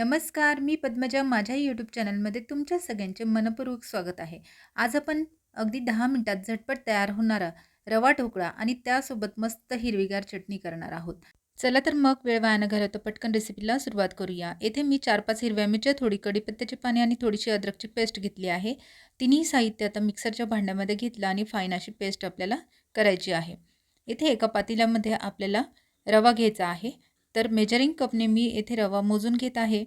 नमस्कार मी पद्मजा माझ्या यूट्यूब चॅनलमध्ये तुमच्या सगळ्यांचे मनपूर्वक स्वागत आहे. आज आपण अगदी दहा मिनटात झटपट तयार होणारा रवा ढोकळा आणि त्यासोबत मस्त हिरवीगार चटणी करणार आहोत. चला तर मग वेळ वायानं न तर पटकन रेसिपीला सुरुवात करूया. येथे मी चार पाच हिरव्या मिरच्या थोडी कढीपत्त्याची पाने आणि थोडीशी अद्रकची पेस्ट घेतली आहे. तिन्ही साहित्य आता मिक्सरच्या भांड्यामध्ये घेतलं आणि फाईन अशी पेस्ट आपल्याला करायची आहे. इथे एका पातेल्यामध्ये आपल्याला रवा घ्यायचा आहे. तर मेजरिंग कपने मी येथे रवा मोजून घेत आहे.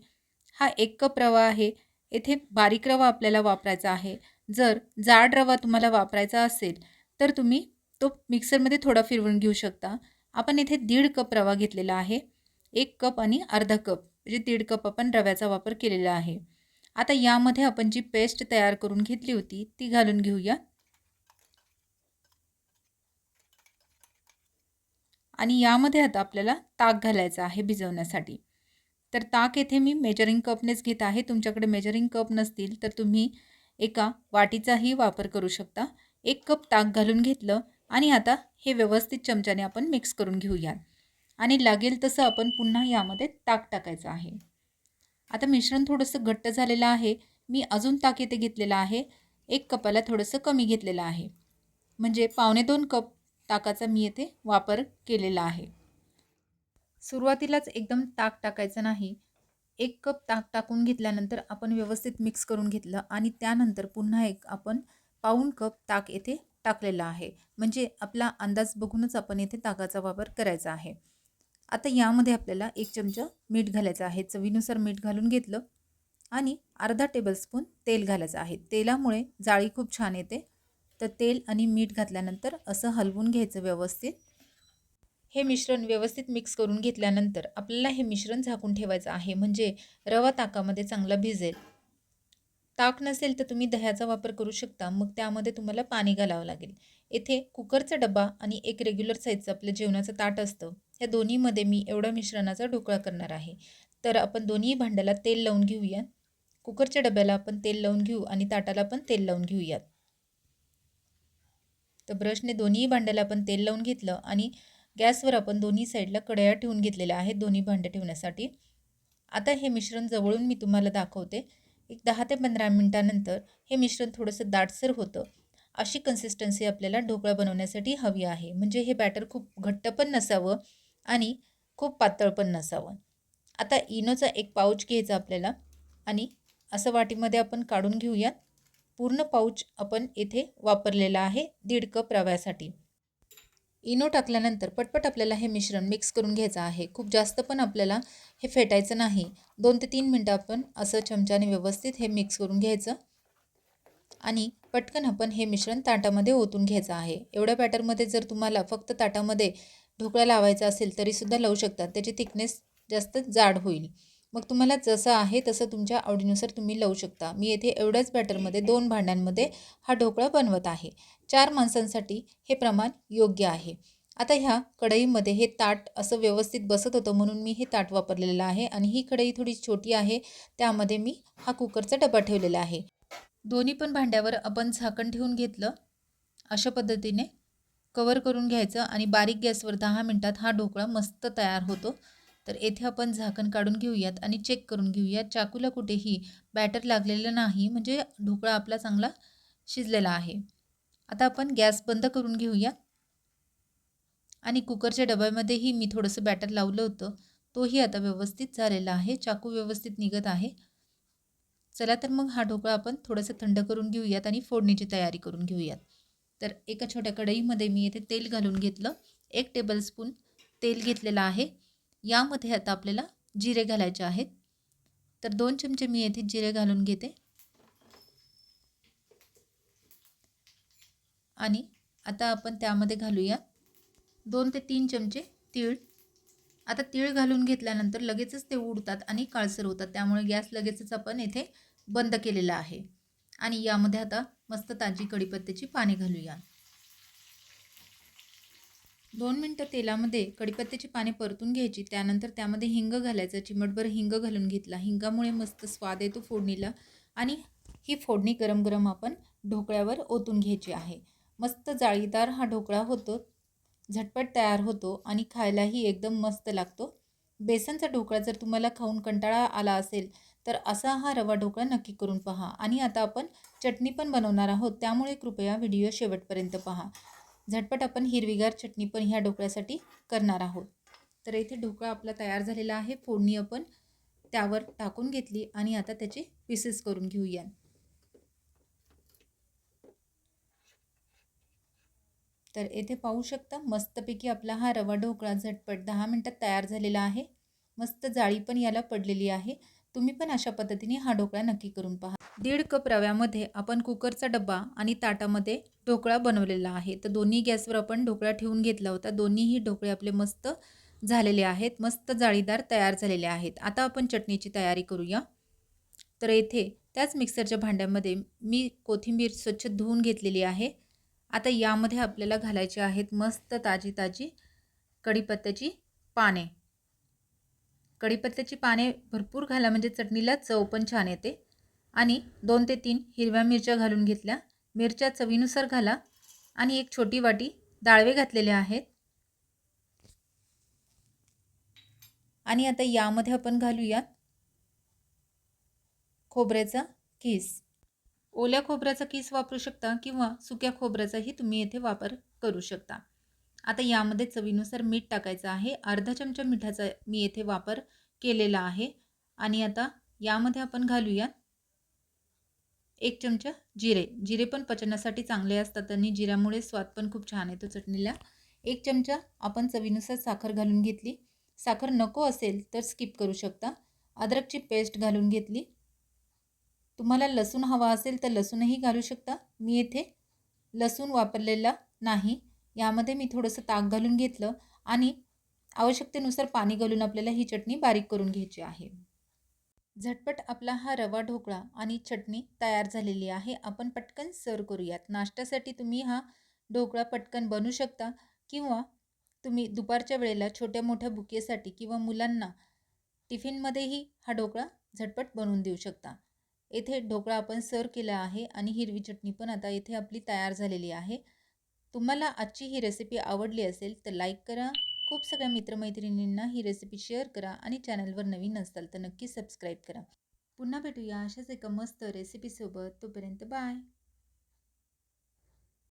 हा एक कप रवा आहे. येथे बारीक रवा आपल्याला वापरायचा आहे. जर जाड रवा तुम्हाला वापरायचा असेल तर तुम्ही तो मिक्सरमध्ये थोडा फिरवून घेऊ शकता. आपण येथे दीड कप रवा घेतलेला आहे. एक कप आणि अर्धा कप म्हणजे दीड कप आपण रव्याचा वापर केलेला आहे. आता यामध्ये आपण जी पेस्ट तयार करून घेतली होती ती घालून घेऊया. आणि यामध्ये आता आपल्याला ताक घालायचं आहे भिजवण्यासाठी. तर ताक येथे मी मेजरिंग कपनेच घेत आहे. तुमच्याकडे मेजरिंग कप नसतील तर तुम्ही एका वाटीचाही वापर करू शकता. एक कप ताक घालून घेतलं आणि आता हे व्यवस्थित चमच्याने आपण मिक्स करून घेऊयात. आणि लागेल तसं आपण पुन्हा यामध्ये ताक टाकायचं आहे. आता मिश्रण थोडंसं घट्ट झालेलं आहे. मी अजून ताक येथे घेतलेलं आहे. एक कपाला थोडंसं कमी घेतलेलं आहे. म्हणजे पावणे दोन कप ताकाचा मी येथे वापर केलेला आहे. सुरुवातीलाच एकदम ताक टाकायचं नाही. एक कप ताक टाकून घेतल्यानंतर आपण व्यवस्थित मिक्स करून घेतलं आणि त्यानंतर पुन्हा एक आपण पाऊण कप ताक येथे टाकलेला आहे. म्हणजे आपला अंदाज बघूनच आपण येथे ताकाचा वापर करायचा आहे. आता यामध्ये आपल्याला एक चमचा मीठ घालायचं आहे. चवीनुसार मीठ घालून घेतलं आणि अर्धा टेबलस्पून तेल घालायचं आहे. तेलामुळे जाळी खूप छान येते तर तेल आणि मीठ घातल्यानंतर असं हलवून घ्यायचं व्यवस्थित. हे मिश्रण व्यवस्थित मिक्स करून घेतल्यानंतर आपल्याला हे मिश्रण झाकून ठेवायचं आहे म्हणजे रवा ताकामध्ये चांगला भिजेल. ताक नसेल तर तुम्ही दह्याचा वापर करू शकता मग त्यामध्ये तुम्हाला पाणी घालावं लागेल. येथे कुकरचा डबा आणि एक रेग्युलर साईजचं आपलं जेवणाचं ताट असतं ह्या दोन्हीमध्ये मी एवढा मिश्रणाचा ढोकळा करणार आहे. तर आपण दोन्ही भांड्याला तेल लावून घेऊया. कुकरच्या डब्याला आपण तेल लावून घेऊ आणि ताटाला पण तेल लावून घेऊयात. तर ब्रशने दोन्ही भांड्याला आपण तेल लावून घेतलं आणि गॅसवर आपण दोन्ही साईडला कढया ठेवून घेतलेल्या आहेत दोन्ही भांडे ठेवण्यासाठी. आता हे मिश्रण जवळून मी तुम्हाला दाखवते. एक दहा ते पंधरा मिनटानंतर हे मिश्रण थोडंसं दाटसर होतं. अशी कन्सिस्टन्सी आपल्याला ढोकळा बनवण्यासाठी हवी आहे. म्हणजे हे बॅटर खूप घट्ट पण नसावं आणि खूप पातळ पण नसावं. आता इनोचा एक पाऊच घ्यायचा आपल्याला आणि असं वाटीमध्ये आपण काढून घेऊयात. पूर्ण पाऊच आपण येथे वापरलेला आहे दीड कप रव्यासाठी. इनो टाकल्यानंतर पटपट आपल्याला हे मिश्रण मिक्स करून घ्यायचं आहे. खूप जास्त पण आपल्याला हे फेटायचं नाही. दोन ते तीन मिनटं आपण असं चमच्याने व्यवस्थित हे मिक्स करून घ्यायचं. आणि पटकन आपण हे मिश्रण ताटामध्ये ओतून घ्यायचं आहे. एवढ्या बॅटरमध्ये जर तुम्हाला फक्त ताटामध्ये ढोकळा लावायचा असेल तरीसुद्धा लावू शकतात त्याची थिकनेस जास्त जाड होईल. मग तुम्हाला जसं आहे तसं तुमच्या आवडीनुसार तुम्ही लावू शकता. मी येथे एवढ्याच बॅटरमध्ये दोन भांड्यांमध्ये हा ढोकळा बनवत आहे. चार माणसांसाठी हे प्रमाण योग्य आहे. आता ह्या कढईमध्ये हे ताट असं व्यवस्थित बसत होतं म्हणून मी हे ताट वापरलेलं आहे आणि ही कढई थोडी छोटी आहे. त्यामध्ये मी हा कुकरचा डबा ठेवलेला आहे. दोन्ही पण भांड्यावर आपण झाकण ठेवून घेतलं. अशा पद्धतीने कवर करून घ्यायचं आणि बारीक गॅसवर दहा मिनटात हा ढोकळा मस्त तयार होतो. तर येथे आपण झाकण काढून घेऊयात आणि चेक करून घेऊयात. चाकूला कुठेही बॅटर लागलेलं नाही म्हणजे ढोकळा आपला चांगला शिजलेला आहे. आता आपण गॅस बंद करून घेऊया. आणि कुकरच्या डब्यामध्येही मी थोडंसं बॅटर लावलं होतं. तोही आता व्यवस्थित झालेला आहे. चाकू व्यवस्थित निघत आहे. चला तर मग हा ढोकळा आपण थोडंसं थंड करून घेऊयात आणि फोडणीची तयारी करून घेऊयात. तर एका छोट्या कढईमध्ये मी येथे तेल घालून घेतलं. एक टेबलस्पून तेल घेतलेलं आहे. यामध्ये आता आपल्याला जिरे घालायचे आहेत. तर दोन चमचे मी येथे जिरे घालून घेते. आणि आता आपण त्यामध्ये घालूया दोन ते तीन चमचे तीळ. आता तीळ घालून घेतल्यानंतर लगेचच ते उडतात आणि काळसर होतात. त्यामुळे गॅस लगेचच आपण येथे बंद केलेला आहे. आणि यामध्ये आता मस्त ताजी कढीपत्त्याची पाने घालूया. दोन मिनटं तेलामध्ये कढीपत्त्याची पाने परतून घ्यायची त्यानंतर त्यामध्ये हिंग घालायचं चिमटभर हिंग घालून घेतला. हिंगामुळे मस्त स्वाद येतो फोडणीला आणि ही फोडणी गरम गरम आपण ढोकळ्यावर ओतून घ्यायची आहे. मस्त जाळीदार हा ढोकळा होतो झटपट तयार होतो आणि खायलाही एकदम मस्त लागतो. बेसनचा ढोकळा जर तुम्हाला खाऊन कंटाळा आला असेल तर असा हा रवा ढोकळा नक्की करून पहा. आणि आता आपण चटणी पण बनवणार आहोत त्यामुळे कृपया व्हिडिओ शेवटपर्यंत पहा. झटपट आपण हिरवीगार चटणी पण ह्या ढोकळ्यासाठी करणार आहोत. तर इथे ढोकळा आपला तयार झालेला आहे. फोडणी आपण त्यावर टाकून घेतली आणि आता त्याचे पीसेस करून घेऊया. तर येथे पाहू शकता मस्तपैकी आपला हा रवा ढोकळा झटपट दहा मिनटात तयार झालेला आहे. मस्त जाळी पण याला पडलेली आहे. तुम्ही पण अशा पद्धतीने हा ढोकळा नक्की करून पहा. दीड कप रव्यामध्ये आपण कुकरचा डब्बा आणि ताटामध्ये ढोकळा बनवलेला आहे. तर दोन्ही गॅसवर आपण ढोकळा ठेवून घेतला होता. दोन्हीही ढोकळे आपले मस्त झालेले आहेत. मस्त जाळीदार तयार झालेले आहेत. आता आपण चटणीची तयारी करूया. तर येथे त्याच मिक्सरच्या भांड्यामध्ये मी कोथिंबीर स्वच्छ धुवून घेतलेली आहे. आता यामध्ये आपल्याला घालायचे आहेत मस्त ताजी ताजी कढीपत्त्याची पाने. कढीपत्त्याची पाने भरपूर घाला म्हणजे चटणीला चव पण छान येते. आणि दोन ते तीन हिरव्या मिरच्या घालून घेतल्या. मिरच्या चवीनुसार घाला आणि एक छोटी वाटी डाळवे घातलेले आहेत. आणि आता यामध्ये आपण घालूयात खोबऱ्याचा किस. ओल्या खोबऱ्याचा किस वापरू शकता किंवा सुक्या खोबऱ्याचाही तुम्ही येथे वापर करू शकता. आता यामध्ये चवीनुसार मीठ टाकायचं आहे. अर्धा चमचा मिठाचा मी येथे वापर केलेला आहे. आणि आता यामध्ये आपण घालूया एक चमचा जिरे. जिरे पण पचनासाठी चांगले असतात आणि जिऱ्यामुळे स्वाद पण खूप छान येतो चटणीला. एक चमचा आपण चवीनुसार साखर घालून घेतली. साखर नको असेल तर स्किप करू शकता. अद्रकची पेस्ट घालून घेतली. तुम्हाला लसूण हवा असेल तर लसूणही घालू शकता. मी येथे लसूण वापरलेला नाही. यामध्ये मी थोडंसं ताक घालून घेतलं आणि आवश्यकतेनुसार पाणी घालून आपल्याला ही चटणी बारीक करून घ्यायची आहे. झटपट आपला हा रवा ढोकळा आणि चटणी तयार झालेली आहे. आपण पटकन सर्व करूयात. नाश्त्यासाठी तुम्ही हा ढोकळा पटकन बनवू शकता किंवा तुम्ही दुपारच्या वेळेला छोट्या मोठ्या बुकेसाठी किंवा मुलांना टिफिनमध्येही हा ढोकळा झटपट बनवून देऊ शकता. येथे ढोकळा आपण सर्व केला आहे आणि हिरवी चटणी पण आता येथे आपली तयार झालेली आहे. तुम्हाला आजची ही रेसिपी आवडली असेल तर लाईक करा. खूप सगळ्या मित्रमैत्रिणींना ही रेसिपी शेअर करा आणि चॅनलवर नवीन असाल तर नक्की सबस्क्राईब करा. पुन्हा भेटूया अशाच एका मस्त रेसिपीसोबत तोपर्यंत बाय